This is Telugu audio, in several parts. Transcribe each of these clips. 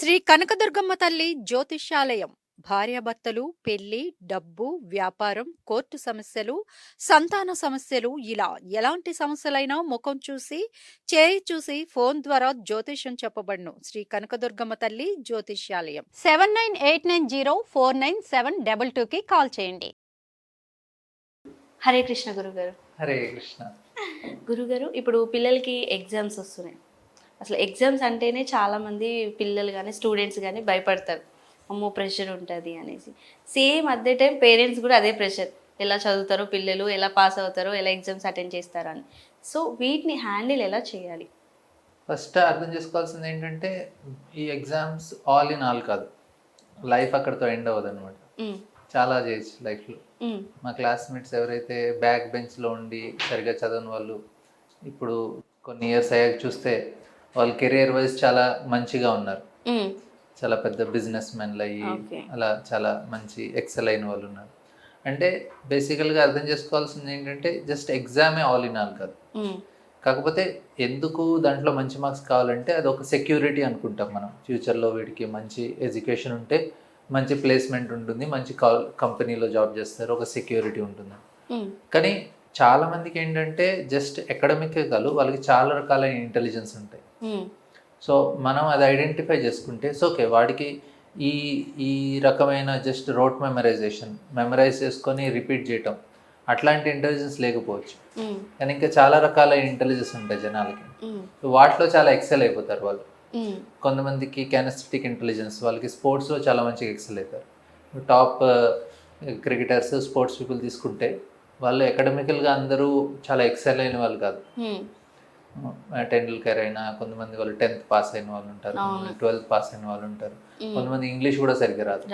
శ్రీ కనకదుర్గమ్మ తల్లి జ్యోతిష్యాలయం. భార్యాభర్తలు పెళ్ళి డబ్బు వ్యాపారం కోర్టు సమస్యలు సంతాన సమస్యలు ఇలా ఎలాంటి సమస్యలైనా ముఖం చూసి చేయి చూసి ఫోన్ ద్వారా జ్యోతిష్యం చెప్పబడును. శ్రీ కనకదుర్గమ్మ తల్లి జ్యోతిష్యాలయం. Seven nine eight nine zero four nine seven double టూకి కాల్ చేయండి. హరే కృష్ణ గురుగారు. హరే కృష్ణ. గురుగారు ఇప్పుడు పిల్లలకి ఎగ్జామ్స్ వస్తున్నాయి. అసలు ఎగ్జామ్స్ అంటేనే చాలామంది పిల్లలు కానీ స్టూడెంట్స్ కానీ భయపడతారు. అమ్మో ప్రెషర్ ఉంటుంది అనేసి. Same at the time parents కూడా అదే ప్రెషర్. ఎలా చదువుతారో పిల్లలు ఎలా పాస్ అవుతారో ఎలా ఎగ్జామ్స్ అటెండ్ చేస్తారో అని సో వీటిని హ్యాండిల్ ఎలా చేయాలి? ఫస్ట్ అర్థం చేసుకోవాల్సింది ఏంటంటే ఈ ఎగ్జామ్స్ ఆల్ ఇన్ ఆల్ కాదు. లైఫ్ అక్కడితో ఎండ్ అవ్వదు అనమాట చాలా చేయొచ్చు లైఫ్లో. మా క్లాస్మేట్స్ ఎవరైతే బ్యాక్ బెంచ్లో ఉండి సరిగా చదవని వాళ్ళు ఇప్పుడు కొన్ని ఇయర్స్ అయ్యాక చూస్తే వాళ్ళు కెరియర్ వైజ్ చాలా మంచిగా ఉన్నారు. చాలా పెద్ద బిజినెస్ మెన్లు అయ్యి. అలా చాలా మంచి ఎక్సెల్ అయిన వాళ్ళు ఉన్నారు. అంటే బేసికల్గా అర్థం చేసుకోవాల్సింది ఏంటంటే జస్ట్ ఎగ్జామే ఆల్ ఇన్ ఆల్ కాదు. కాకపోతే ఎందుకు దాంట్లో మంచి మార్క్స్ కావాలంటే అది ఒక సెక్యూరిటీ అనుకుంటాం మనం. ఫ్యూచర్లో వీడికి మంచి ఎడ్యుకేషన్ ఉంటే మంచి ప్లేస్మెంట్ ఉంటుంది మంచి కంపెనీలో జాబ్ చేస్తారు ఒక సెక్యూరిటీ ఉంటుంది. కానీ చాలా మందికి ఏంటంటే జస్ట్ అకాడమికే కాదు వాళ్ళకి చాలా రకాలైన ఇంటెలిజెన్స్ ఉంటాయి. సో మనం అది ఐడెంటిఫై చేసుకుంటే సో ఓకే వాడికి ఈ ఈ రకమైన జస్ట్ రోట్ మెమరైజేషన్ మెమరైజ్ చేసుకొని రిపీట్ చేయటం. అట్లాంటి ఇంటెలిజెన్స్ లేకపోవచ్చు. ఉమ్, కానీ ఇంకా చాలా రకాల ఇంటెలిజెన్స్ ఉంటాయి జనాలకి. సో వాటిలో చాలా ఎక్సెల్ అయిపోతారు వాళ్ళు. కొంతమందికి కెనస్థెటిక్ ఇంటెలిజెన్స్ వాళ్ళకి స్పోర్ట్స్లో చాలా మంచిగా ఎక్సెల్ అవుతారు. టాప్ క్రికెటర్స్ స్పోర్ట్స్ పీపుల్ తీసుకుంటే వాళ్ళు అకాడమికల్గా అందరూ చాలా ఎక్సెల్ అయిన వాళ్ళు కాదు. టెండూల్కర్ అయినా కొంతమంది వాళ్ళు టెన్త్ పాస్ అయిన వాళ్ళు ఉంటారు. ట్వెల్త్ పాస్ అయిన వాళ్ళు ఉంటారు. కొంతమంది ఇంగ్లీష్ కూడా సరిగ్గా రాదు.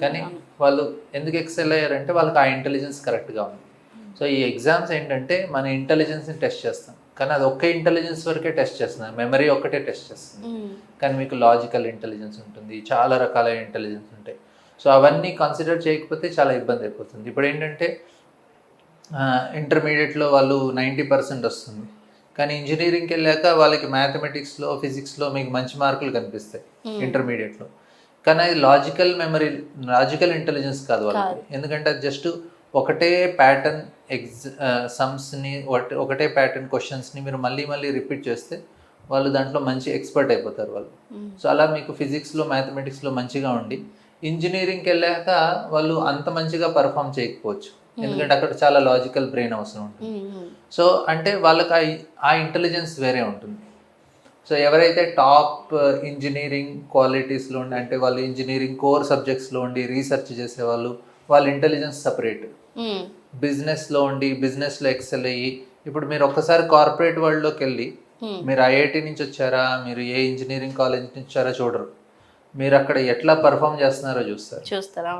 కానీ. వాళ్ళు ఎందుకు ఎక్సెల్ అయ్యారంటే వాళ్ళకి ఆ ఇంటెలిజెన్స్ కరెక్ట్గా ఉంది. సో ఈ ఎగ్జామ్స్ ఏంటంటే మన ఇంటెలిజెన్స్ని టెస్ట్ చేస్తాం. కానీ అది ఒక్క ఇంటెలిజెన్స్ వరకే టెస్ట్ చేస్తుంది. మెమరీ ఒక్కటే టెస్ట్ చేస్తుంది. కానీ మీకు లాజికల్ ఇంటెలిజెన్స్ ఉంటుంది చాలా రకాలైన ఇంటెలిజెన్స్ ఉంటాయి. సో అవన్నీ కన్సిడర్ చేయకపోతే చాలా ఇబ్బంది అయిపోతుంది. ఇప్పుడు ఏంటంటే ఇంటర్మీడియట్లో వాళ్ళు నైంటీ పర్సెంట్ వస్తుంది. కానీ ఇంజనీరింగ్కి వెళ్ళాక వాళ్ళకి మ్యాథమెటిక్స్లో ఫిజిక్స్లో మీకు మంచి మార్కులు కనిపిస్తాయి Hmm. ఇంటర్మీడియట్లో కానీ అది లాజికల్ మెమరీ లాజికల్ ఇంటెలిజెన్స్ కాదు వాళ్ళకి. ఎందుకంటే అది జస్ట్ ఒకటే ప్యాటర్న్ ఎగ్జ్ సమ్స్ని ఒకటే ప్యాటర్న్ క్వశ్చన్స్ని మీరు మళ్ళీ మళ్ళీ రిపీట్ చేస్తే వాళ్ళు దాంట్లో మంచి ఎక్స్పర్ట్ అయిపోతారు వాళ్ళు. ఉమ్, సో అలా మీకు ఫిజిక్స్లో మ్యాథమెటిక్స్లో మంచిగా ఉండి ఇంజనీరింగ్కి వెళ్ళాక వాళ్ళు అంత మంచిగా పర్ఫామ్ చేయకపోవచ్చు. ఎందుకంటే అక్కడ చాలా లాజికల్ బ్రెయిన్ అవసరం ఉంటుంది. ఉమ్, ఉమ్, సో అంటే వాళ్ళకి ఆ ఇంటెలిజెన్స్ వేరే ఉంటుంది. సో ఎవరైతే టాప్ ఇంజనీరింగ్ క్వాలిటీస్లో ఉండి అంటే వాళ్ళు ఇంజనీరింగ్ కోర్ సబ్జెక్ట్స్లో ఉండి రీసెర్చ్ చేసేవాళ్ళు వాళ్ళ ఇంటెలిజెన్స్ సపరేట్ బిజినెస్లో ఉండి బిజినెస్లో ఎక్సెల్ అయ్యి ఇప్పుడు మీరు ఒక్కసారి కార్పొరేట్ వరల్డ్లోకి వెళ్ళి మీరు ఐఐటి నుంచి వచ్చారా మీరు ఏ ఇంజనీరింగ్ కాలేజ్ నుంచి వచ్చారో చూడరు. మీరు అక్కడ ఎట్లా పర్ఫామ్ చేస్తున్నారో చూస్తారు.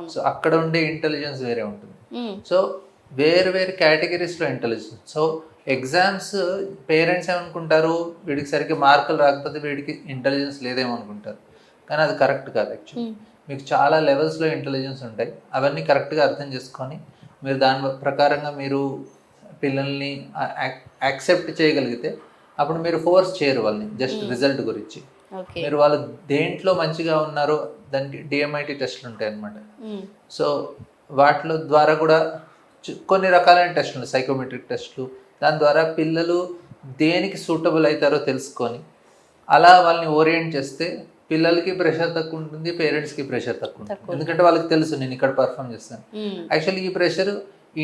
సో అక్కడ ఉండే ఇంటెలిజెన్స్ వేరే ఉంటుంది. సో వేరు వేరు కేటగిరీస్లో ఇంటెలిజెన్స్ సో ఎగ్జామ్స్ పేరెంట్స్ ఏమనుకుంటారు? వీడికి సరిగ్గా మార్కులు రాకపోతే వీడికి ఇంటెలిజెన్స్ లేదేమో అనుకుంటారు. కానీ అది కరెక్ట్ కాదు యాక్చువల్లీ ఉమ్, మీకు చాలా లెవెల్స్లో ఇంటెలిజెన్స్ ఉంటాయి. అవన్నీ కరెక్ట్గా అర్థం చేసుకొని మీరు దాని ప్రకారంగా మీరు పిల్లల్ని యాక్సెప్ట్ చేయగలిగితే అప్పుడు మీరు ఫోర్స్ చేయరు వాళ్ళని జస్ట్ రిజల్ట్ గురించి. ఓకే మీరు వాళ్ళు దేంట్లో మంచిగా ఉన్నారో దానికి డిఎంఐటి టెస్ట్లు ఉంటాయి అన్నమాట ఉమ్, సో వాటిలో ద్వారా కూడా కొన్ని రకాలైన టెస్టులు సైకోమెట్రిక్ టెస్టులు దాని ద్వారా పిల్లలు దేనికి సూటబుల్ అవుతారో తెలుసుకొని అలా వాళ్ళని ఓరియంట్ చేస్తే పిల్లలకి ప్రెషర్ తక్కువ ఉంటుంది పేరెంట్స్కి ప్రెషర్ తక్కువ ఉంటుంది. ఎందుకంటే వాళ్ళకి తెలుసు నేను ఇక్కడ పర్ఫామ్ చేస్తాను. యాక్చువల్లీ ఈ ప్రెషర్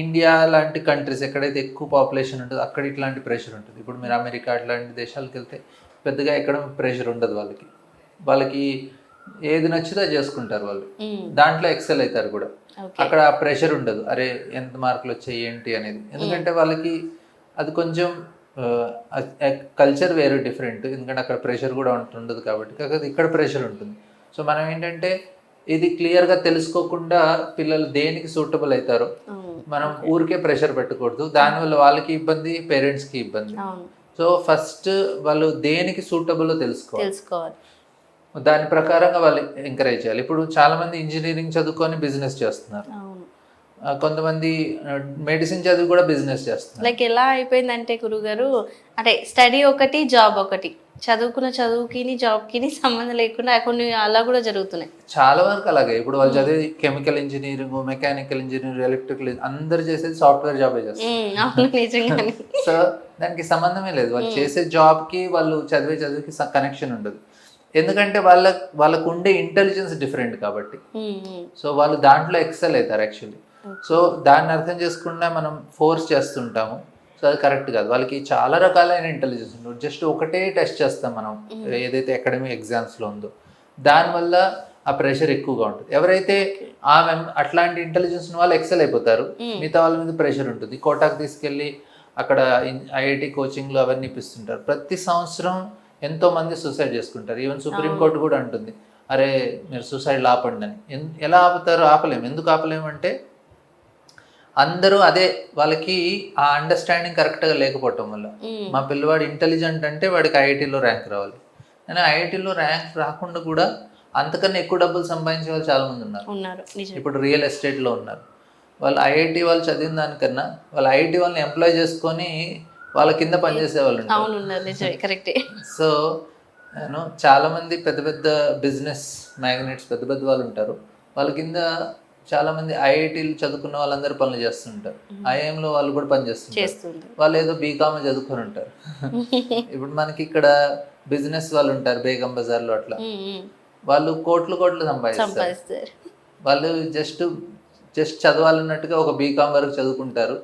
ఇండియా లాంటి కంట్రీస్ ఎక్కడైతే ఎక్కువ పాపులేషన్ ఉంటుందో అక్కడ ఇట్లాంటి ప్రెషర్ ఉంటుంది. ఇప్పుడు మీరు అమెరికా అట్లాంటి దేశాలకు వెళ్తే పెద్దగా ఎక్కడ ప్రెషర్ ఉండదు వాళ్ళకి. వాళ్ళకి ఏది నచ్చితే చేసుకుంటారు వాళ్ళు. దాంట్లో ఎక్సెల్ అవుతారు కూడా. అక్కడ ఆ ప్రెషర్ ఉండదు. అరే ఎంత మార్కులు వచ్చాయి ఏంటి అనేది. ఎందుకంటే వాళ్ళకి అది కొంచెం కల్చర్ వేరే డిఫరెంట్ ఎందుకంటే అక్కడ ప్రెషర్ కూడా ఉంటుండదు కాబట్టి. కాకపోతే ఇక్కడ ప్రెషర్ ఉంటుంది. సో మనం ఏంటంటే ఇది క్లియర్గా తెలుసుకోకుండా పిల్లలు దేనికి సూటబుల్ అవుతారో మనం ఊరికే ప్రెషర్ పెట్టకూడదు. దానివల్ల వాళ్ళకి ఇబ్బంది పేరెంట్స్కి ఇబ్బంది. సో ఫస్ట్ వాళ్ళు దేనికి సూటబుల్ తెలుసుకోవాలి. దాని ప్రకారంగా వాళ్ళు ఎంకరేజ్ చేయాలి. ఇప్పుడు చాలా మంది ఇంజనీరింగ్ చదువుకొని బిజినెస్ చేస్తున్నారు. కొంతమంది మెడిసిన్ చదివి కూడా బిజినెస్ చేస్తున్నారు. లైక్ ఎలా అయిపోయిందంటే గురుగారు అంటే స్టడీ ఒకటి జాబ్ ఒకటి. చదువుకున్న చదువుకి జాబ్కి సంబంధం లేకుండా కొన్ని అలా కూడా జరుగుతున్నాయి. చాలా వరకు అలాగే. ఇప్పుడు వాళ్ళు చదివే chemical engineering mechanical engineering electrical అందరు చేసేది సాఫ్ట్వేర్ జాబే చేస్తారు సో దానికి సంబంధమే లేదు. వాళ్ళు చేసే జాబ్కి వాళ్ళు చదివే చదువుకి కనెక్షన్ ఉండదు. ఎందుకంటే వాళ్ళ వాళ్ళకు ఉండే ఇంటెలిజెన్స్ డిఫరెంట్ కాబట్టి. సో వాళ్ళు దాంట్లో ఎక్సెల్ అవుతారు యాక్చువల్లీ సో దాన్ని అర్థం చేసుకుండా మనం ఫోర్స్ చేస్తుంటాము. సో అది కరెక్ట్ కాదు. వాళ్ళకి చాలా రకాలైన ఇంటెలిజెన్స్ ఉంటుంది జస్ట్ ఒకటే టెస్ట్ చేస్తాం మనం. ఏదైతే అకాడమిక్ ఎగ్జామ్స్లో ఉందో. దానివల్ల ఆ ప్రెషర్ ఎక్కువగా ఉంటుంది. ఎవరైతే ఆ మెం అట్లాంటి ఇంటెలిజెన్స్ వాళ్ళు ఎక్సెల్ అయిపోతారు. మిగతా వాళ్ళ మీద ప్రెషర్ ఉంటుంది. కోటాకు తీసుకెళ్ళి అక్కడ ఐఐటి కోచింగ్లు అవన్నీ ఇప్పిస్తుంటారు. ప్రతి సంవత్సరం ఎంతో మంది సూసైడ్ చేసుకుంటారు ఈవెన్ సుప్రీంకోర్టు కూడా అంటుంది. అరే మీరు సూసైడ్ ఆపండి అని ఎలా ఆపుతారు ఆపలేము ఎందుకు ఆపలేము అంటే అందరూ అదే వాళ్ళకి ఆ అండర్స్టాండింగ్ కరెక్ట్గా లేకపోవటం వల్ల. మా పిల్లవాడు ఇంటెలిజెంట్ అంటే వాడికి ఐఐటీలో ర్యాంక్ రావాలి. కానీ ఐఐటీలో ర్యాంక్ రాకుండా కూడా అంతకన్నా ఎక్కువ డబ్బులు సంపాదించే వాళ్ళు చాలా మంది ఉన్నారు. ఇప్పుడు రియల్ ఎస్టేట్లో ఉన్నారు. వాళ్ళు ఐఐటి వాళ్ళు చదివిన దానికన్నా వాళ్ళు ఐఐటి వాళ్ళని ఎంప్లాయ్ చేసుకొని వాళ్ళ కింద పనిచేసే వాళ్ళు అవును నిజమే కరెక్టే సో నేను చాలా మంది పెద్ద పెద్ద బిజినెస్ మ్యాగ్నెట్స్ పెద్ద పెద్ద వాళ్ళు ఉంటారు. వాళ్ళ కింద చాలా మంది ఐఐటీలు చదువుకున్న వాళ్ళందరూ పనులు చేస్తుంటారు. ఐఐఎంలో వాళ్ళు కూడా పని చేస్తుంటారు. వాళ్ళు ఏదో బీకామ్ చదువుకొని ఉంటారు. ఇప్పుడు మనకి ఇక్కడ బిజినెస్ వాళ్ళు ఉంటారు బేగం బజార్లో అట్లా. వాళ్ళు కోట్లు కోట్లు సంపాదిస్తారు. వాళ్ళు జస్ట్ జస్ట్ చదవాలన్నట్టుగా ఒక బీకామ్ వరకు చదువుకుంటారు.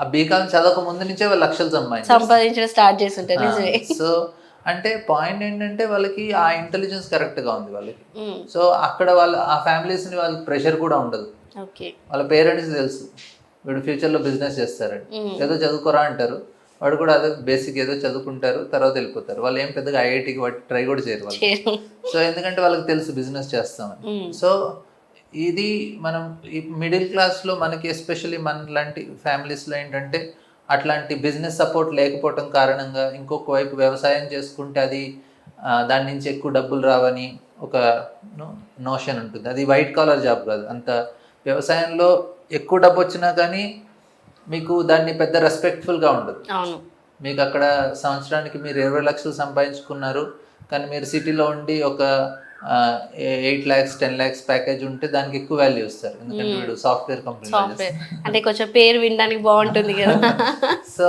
ఆ బీకామ్ చదవక ముందు నుంచే వాళ్ళు లక్షలు సంపాదించారు సంపాదించడం స్టార్ట్ నిజమే. సో అంటే పాయింట్ ఏంటంటే వాళ్ళకి ఆ ఇంటెలిజెన్స్ కరెక్ట్గా ఉంది వాళ్ళకి. సో అక్కడ వాళ్ళ ఆ ఫ్యామిలీస్ని వాళ్ళకి ప్రెషర్ కూడా ఉండదు. వాళ్ళ పేరెంట్స్ తెలుసు. వీడు ఫ్యూచర్లో బిజినెస్ చేస్తారని. ఏదో చదువుకోరా అంటారు. వాడు కూడా అదే బేసిక్ ఏదో చదువుకుంటారు తర్వాత వెళ్ళిపోతారు. వాళ్ళు ఏం పెద్దగా ఐఐటికి వాటి ట్రై కూడా చేయరు వాళ్ళు సో ఎందుకంటే వాళ్ళకి తెలుసు బిజినెస్ చేస్తామని. సో ఇది మనం ఈ మిడిల్ క్లాస్లో మనకి ఎస్పెషల్లీ మన లాంటి ఫ్యామిలీస్లో ఏంటంటే అట్లాంటి బిజినెస్ సపోర్ట్ లేకపోవటం కారణంగా ఇంకొక వైపు వ్యవసాయం చేసుకుంటే అది దాని నుంచి ఎక్కువ డబ్బులు రావని ఒక నోషన్ ఉంటుంది. అది వైట్ కాలర్ జాబ్ కాదు. అంత వ్యవసాయంలో ఎక్కువ డబ్బు వచ్చినా కానీ మీకు దాన్ని పెద్ద రెస్పెక్ట్ఫుల్గా ఉండదు. మీకు అక్కడ సంవత్సరానికి మీరు ఇరవై లక్షలు సంపాదించుకున్నారు కానీ మీరు సిటీలో ఉండి ఒక eight lakhs ten lakhs package ఉంటే దానికి ఎక్కువ వాల్యూ ఇస్తారు. ఎందుకంటే వీడు సాఫ్ట్వేర్ కంపెనీ అంటే కొంచెం పేరు వినడానికి బాగుంటుంది కదా. సో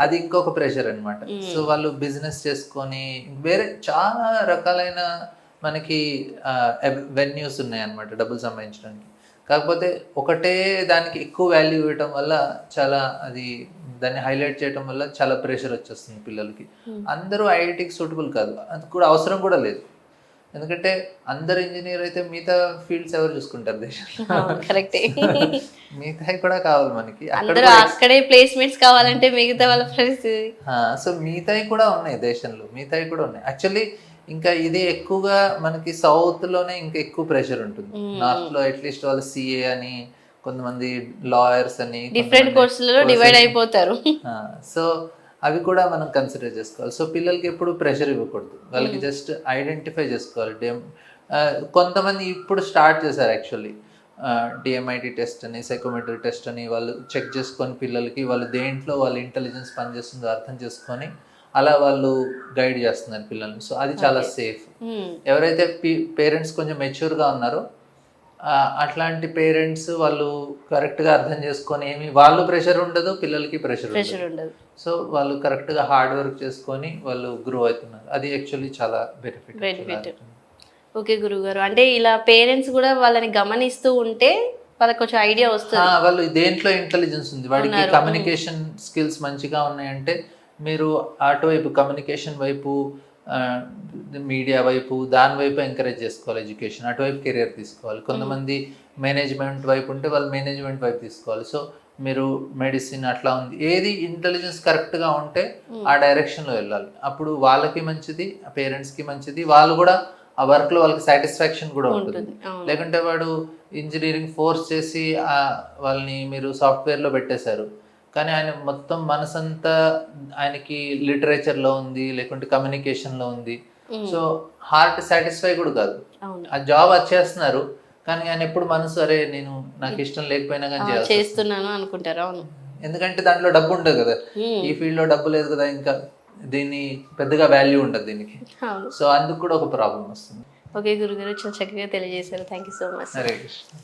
అది ఇంకొక ప్రెషర్ అన్నమాట. సో వాళ్ళు బిజినెస్ చేసుకొని వేరే చాలా రకాలైన మనకి వెన్యూస్ ఉన్నాయి అన్నమాట డబ్బులు సంపాదించడానికి. కాకపోతే ఒకటే దానికి ఎక్కువ వాల్యూ ఇవ్వటం వల్ల చాలా అది దాన్ని హైలైట్ చేయటం వల్ల చాలా ప్రెషర్ వచ్చేస్తుంది పిల్లలకి. అందరూ ఐఐటికి సూటబుల్ కాదు. అది కూడా అవసరం కూడా లేదు. ఎందుకంటే అందరు ఇంజనీర్ అయితే మిగతా ఫీల్డ్స్ ఎవరు చూసుకుంటారు దేశంలో? కరెక్టే. మిగతాయి కూడా కావాలి మనకి. అక్కడ అందరూ అక్కడే ప్లేస్మెంట్స్ కావాలంటే మిగతా వాళ్ళ పరిస్థితి. సో మిగతాయి కూడా ఉన్నాయి దేశంలో. మిగతాయి కూడా ఉన్నాయి. యాక్చువల్లీ ఇంకా ఇది ఎక్కువగా మనకి సౌత్లోనే ఇంకా ఎక్కువ ప్రెషర్ ఉంటుంది. నార్త్లో అట్లీస్ట్ వాళ్ళు సిఏ అని కొంతమంది లాయర్స్ అని డిఫరెంట్ కోర్సులలో డివైడ్ అయిపోతారు. సో అవి కూడా మనం కన్సిడర్ చేసుకోవాలి. సో పిల్లలకి ఎప్పుడు ప్రెషర్ ఇవ్వకూడదు. వాళ్ళకి జస్ట్ ఐడెంటిఫై చేసుకోవాలి. డేమ్ కొంతమంది ఇప్పుడు స్టార్ట్ చేశారు యాక్చువల్లీ డిఎంఐటి టెస్ట్ అని సైకోమెట్రీ టెస్ట్ అని వాళ్ళు చెక్ చేసుకొని పిల్లలకి వాళ్ళు దేంట్లో వాళ్ళ ఇంటెలిజెన్స్ పనిచేస్తుందో అర్థం చేసుకొని అలా వాళ్ళు గైడ్ చేస్తున్నారు పిల్లల్ని. సో అది చాలా సేఫ్ ఉమ్, ఎవరైతే పేరెంట్స్ కొంచెం మెచ్యూర్గా ఉన్నారో అట్లాంటి పేరెంట్స్ వాళ్ళు కరెక్ట్గా అర్థం చేసుకొని ఏమి వాళ్ళు ప్రెషర్ ఉండదు పిల్లలకి ప్రెషర్ ఉండదు. ప్రెషర్ ఉండదు. సో వాళ్ళు కరెక్ట్గా హార్డ్ వర్క్ చేసుకొని వాళ్ళు గ్రో అవుతున్నారు. అది యాక్చువల్లీ చాలా బెనిఫిట్ Benefit. ఓకే గురుగారు. అంటే ఇలా పేరెంట్స్ కూడా వాళ్ళని గమనిస్తూ ఉంటే వాళ్ళకి కొంచెం ఐడియా వస్తుంది. వాళ్ళు దేంట్లో ఇంటెలిజెన్స్ ఉంది? వాడికి కమ్యూనికేషన్ స్కిల్స్ మంచిగా ఉన్నాయంటే మీరు అటువైపు కమ్యూనికేషన్ వైపు మీడియా వైపు దాని వైపు ఎంకరేజ్ చేసుకోవాలి ఎడ్యుకేషన్ అటువైపు కెరియర్ తీసుకోవాలి. కొంతమంది మేనేజ్మెంట్ వైపు ఉంటే వాళ్ళు మేనేజ్మెంట్ వైపు తీసుకోవాలి. సో మీరు మెడిసిన్ అట్లా ఉంది. ఏది ఇంటెలిజెన్స్ కరెక్ట్గా ఉంటే ఆ డైరెక్షన్లో వెళ్ళాలి. అప్పుడు వాళ్ళకి మంచిది పేరెంట్స్కి మంచిది. వాళ్ళు కూడా ఆ వర్క్లో వాళ్ళకి సాటిస్ఫాక్షన్ కూడా ఉంటుంది. లేకుంటే వాడు ఇంజనీరింగ్ ఫోర్స్ చేసి వాళ్ళని మీరు సాఫ్ట్వేర్లో పెట్టేశారు. కానీ ఆయన మొత్తం మనసంతా ఆయనకి లిటరేచర్లో ఉంది లేకుంటే కమ్యూనికేషన్లో ఉంది. ఉమ్, సో హార్ట్ సాటిస్ఫై కూడా కాదు. ఆ జాబ్ అది చేస్తున్నారు కానీ ఆయన ఎప్పుడు మనసు అరే నేను నాకు ఇష్టం లేకపోయినా కానీ. చేస్తున్నాను అనుకుంటారు అవును. ఎందుకంటే దాంట్లో డబ్బు ఉండదు కదా. ఈ ఫీల్డ్లో డబ్బు లేదు కదా ఇంకా దీన్ని పెద్దగా వాల్యూ ఉండదు దీనికి. సో అందుకు కూడా ఒక ప్రాబ్లం వస్తుంది. ఓకే గురుగారు చాలా చక్కగా తెలియజేశారు. Thank you so much Hare Krishna